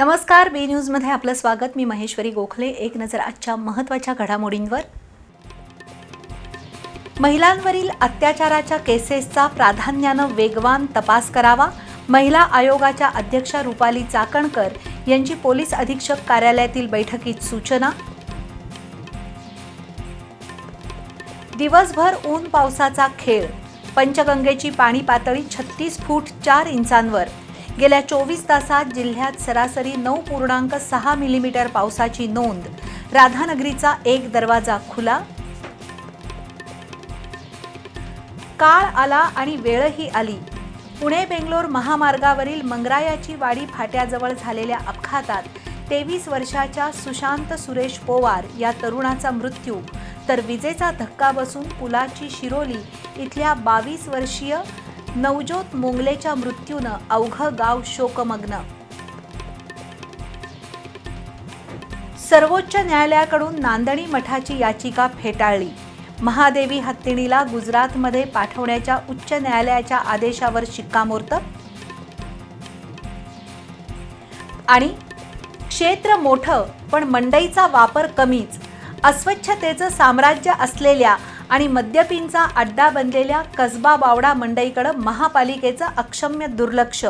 नमस्कार बी न्यूजमध्ये आपलं स्वागत. मी महेश्वरी गोखले. एक नजर आजच्या महत्त्वाच्या घडामोडींवर. महिलांवरील अत्याचाराच्या केसेसचा प्राधान्यानं वेगवान तपास करावा. महिला आयोगाच्या अध्यक्षा रुपाली चाकणकर यांची पोलीस अधीक्षक कार्यालयातील बैठकीत सूचना. दिवसभर ऊन पावसाचा खेळ. पंचगंगेची पाणी पातळी छत्तीस फूट चार इंचांवर. गेल्या चोवीस तासात जिल्ह्यात सरासरी नऊ पूर्णांक सहा मिलीमीटर पावसाची नोंद. राधानगरीचा एक दरवाजा खुला. काळ आला आणि वेळही आली. पुणे बेंगलोर महामार्गावरील मंगरायाची वाडी फाट्याजवळ झालेल्या अपघातात तेवीस वर्षाच्या सुशांत सुरेश पोवार या तरुणाचा मृत्यू. तर विजेचा धक्का बसून पुलाची शिरोली इथल्या बावीस वर्षीय नवज्योत मोंगलेच्या मृत्यूनं अवघं गाव शोकमग्न. सर्वोच्च न्यायालयाकडून नांदणी मठाची याचिका फेटाळली. महादेवी हत्तीणीला गुजरातमध्ये पाठवण्याच्या उच्च न्यायालयाच्या आदेशावर शिक्कामोर्तब. आणि क्षेत्र मोठं पण मंडईचा वापर कमीच. अस्वच्छतेचं साम्राज्य असलेल्या आणि मद्यपींचा अड्डा बनलेल्या कसबा बावडा मंडईकडं महापालिकेचं अक्षम्य दुर्लक्ष.